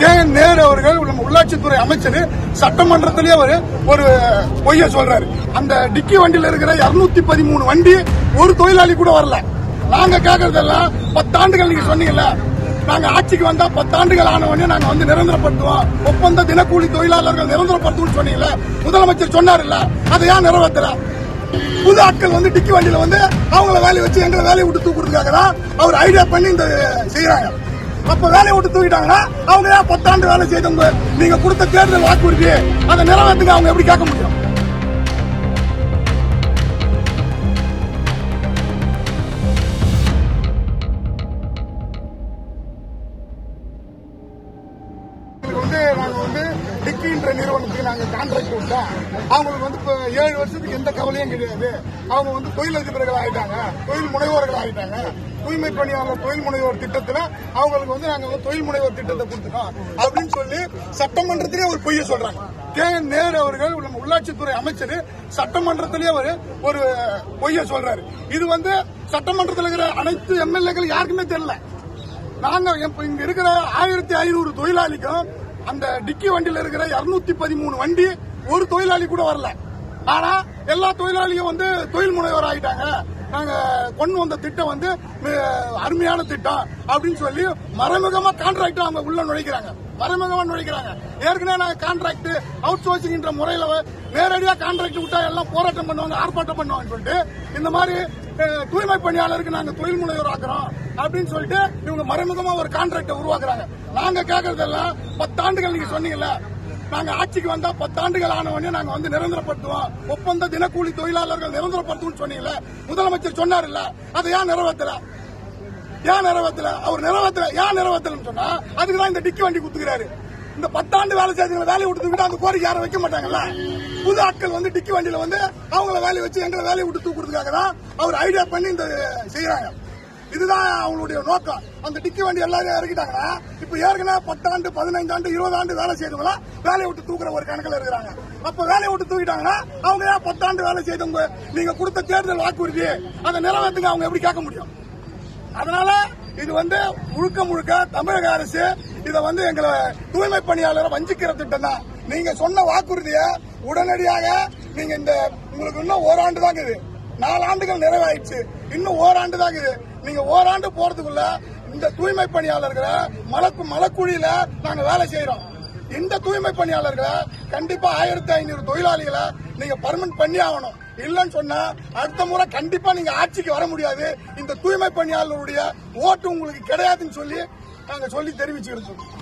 K N Nehru அவர்கள் நம்ம உள்ளாட்சித்துறை அமைச்சர் சட்டமன்றத்திலேயே அவர் ஒரு பொய்ய சொல்றாரு. அந்த டிக்கி வண்டியில் இருக்கிற 213 பதிமூணு வண்டி ஒரு தொழிலாளி கூட வரல. நாங்க கேட்கறதெல்லாம் பத்தாண்டுகள் நீங்க சொன்னீங்கல்ல. நாங்க ஆட்சிக்கு வந்தா பத்தாண்டுகள் ஆன நாங்க வந்து நிரந்தரப்படுத்துவோம். ஒப்பந்த தினக்கூலி தொழிலாளர்கள் நிரந்தரப்படுத்துவோம் சொன்னீங்கல்ல. முதலமைச்சர் சொன்னார்ல அதை ஏன் நிறைவேற்றல புது ஆட்கள் வந்து டிக்கி வண்டியில வந்து அவங்கள வேலையை வச்சு எங்களை வேலையை விட்டு தூக்குறதுக்காக தான் அவர் ஐடியா பண்ணி இந்த செய்யறாங்க. அப்ப வேலையை விட்டு தூக்கிட்டாங்கன்னா அவங்க ஏன் பத்தாண்டு வேலை செய்தவங்க? நீங்க கொடுத்த தேர்தல் வாக்குறுதி அதை நிறைவேற்றுங்க அவங்க எப்படி கேட்க முடியும்? என்ற நிறுவனத்துக்கு நாங்க கான்ட்ராக்ட் விட்டோம் அவங்களுக்கு வந்து இப்போ ஏழு வருஷத்துக்கு எந்த கவலையும் கிடையாது. அவங்க வந்து தொழிலதிபர்கள் ஆயிட்டாங்க தொழில் முனைவோர்கள் ஆயிட்டாங்க. தூய்மை பணியாளர் தொழில் முனைவோர் திட்டத்துல அவங்களுக்கு வந்து நாங்க தொழில் முனைவோர் திட்டத்தை கொடுத்துட்டோம். அப்படின்னு சொல்லி சட்டமன்றத்திலே ஒரு பொய்ய சொல்றாங்க. கே. நேரு அவர்கள் நம்ம உள்ளாட்சித்துறை அமைச்சர் சட்டமன்றத்திலேயே அவர் ஒரு பொய்ய சொல்றாரு. இது வந்து சட்டமன்றத்தில் இருக்கிற அனைத்து எம்எல்ஏக்கள் யாருக்குமே தெரியல. நாங்க இங்க இருக்கிற ஆயிரத்தி ஐநூறு தொழிலாளிக்கும் அந்த டிக்கி வண்டியில இருக்கிற 213 பதிமூணு வண்டி ஒரு தொழிலாளி கூட வரல. ஆனா எல்லா தொழிலாளியும் வந்து தொழில் முனைவர் ஆகிட்டாங்க நாங்க கொண்டு வந்த திட்டம் வந்து அருமையான திட்டம் அப்படின்னு சொல்லி மறைமுகமா கான்ட்ராக்ட் அவங்க உள்ள நுழைக்கிறாங்க. மறைமுகமா நுழைக்கிறாங்க. ஏற்கனவே நாங்க கான்ட்ராக்ட் அவுட் சோர்சிங் முறையில நேரடியா கான்ட்ராக்ட் விட்டா எல்லாம் போராட்டம் பண்ணுவாங்க ஆர்ப்பாட்டம் பண்ணுவாங்க சொல்லிட்டு இந்த மாதிரி தூய்மை பணியாளருக்கு நாங்க தொழில் முனைவர் ஆக்குறோம். அப்படின்னு சொல்லிட்டு இவங்க மறைமுகமா ஒரு கான்ட்ராக்ட உருவாக்குறாங்க. நாங்க கேக்குறதெல்லாம் பத்தாண்டுகள் நீங்க சொன்னீங்கல்ல. நாங்க ஆட்சிக்கு வந்தா பத்தாண்டுகள் ஆன உடனே நாங்க வந்து நிரந்தரப்படுத்துவோம். ஒப்பந்த தினக்கூலி தொழிலாளர்கள் நிரந்தரப்படுத்துவோம் சொன்னீங்கல்ல. முதலமைச்சர் சொன்னார்ல அதை ஏன் நிறைவேற்றல ஏன் நிறைவேற்றல அவர் நிறைவேற்றல ஏன் நிறைவேற்றலன்னு சொன்னா அதுக்கு தான் இந்த டிக்கி வண்டி குத்துக்கிறாரு. இந்த பத்தாண்டு வேலை செய்யறவங்க வேலையை விட்டு விட்டு அந்த கோரிக்கை யாரும் வைக்க மாட்டாங்கல்ல? புது ஆட்கள் வந்து டிக்கி வண்டியில வந்து அவங்கள வேலையை வச்சு எங்களை வேலையை விட்டு தூக்குறதுக்காக தான் அவர் ஐடியா பண்ணி இந்த செய்யறாங்க இதுதான் அவங்களுடைய நோக்கம். அந்த டிக்கி வண்டி எல்லாரும் இறக்கிட்டாங்கன்னா இப்ப ஏற்கனவே பத்தாண்டு பதினைந்து ஆண்டு இருபது ஆண்டு வேலை செய்தவங்கள வேலையை விட்டு தூக்குற ஒரு கணக்கில் இருக்கிறாங்க. அப்ப வேலையை விட்டு தூக்கிட்டாங்கன்னா அவங்க ஏன் பத்தாண்டு வேலை செய்தவங்க நீங்க கொடுத்த தேர்தல் வாக்குறுதி அந்த நிலவரத்துக்கு அவங்க எப்படி கேட்க முடியும்? அதனால இது வந்து முழுக்க முழுக்க தமிழக அரசு இதை வந்து எங்களை தூய்மை பணியாளரை வஞ்சிக்கிற திட்டம் தான். நீங்க சொன்ன வாக்குறுதிய உடனடியாக நீங்க இந்த உங்களுக்கு இன்னும் ஓராண்டு தான் இருக்குது நாலு ஆண்டுகள் நிறைவாயிடுச்சு. இன்னும் ஓராண்டு தான் இருக்குது நீங்க ஓராண்டு போறதுக்குள்ள இந்த தூய்மை பணியாளர்களை மலக்கு மலக்குழியில நாங்க வேலை செய்யறோம் இந்த தூய்மை பணியாளர்களை கண்டிப்பா ஆயிரத்தி ஐநூறு தொழிலாளிகளை நீங்க பர்மனன்ட் பண்ணி ஆகணும். இல்லைன்னு சொன்னா அடுத்த முறை கண்டிப்பா நீங்க ஆட்சிக்கு வர முடியாது. இந்த தூய்மை பணியாளருடைய ஓட்டு உங்களுக்கு கிடையாதுன்னு சொல்லி நாங்க சொல்லி தெரிவிச்சுக்கிறோம்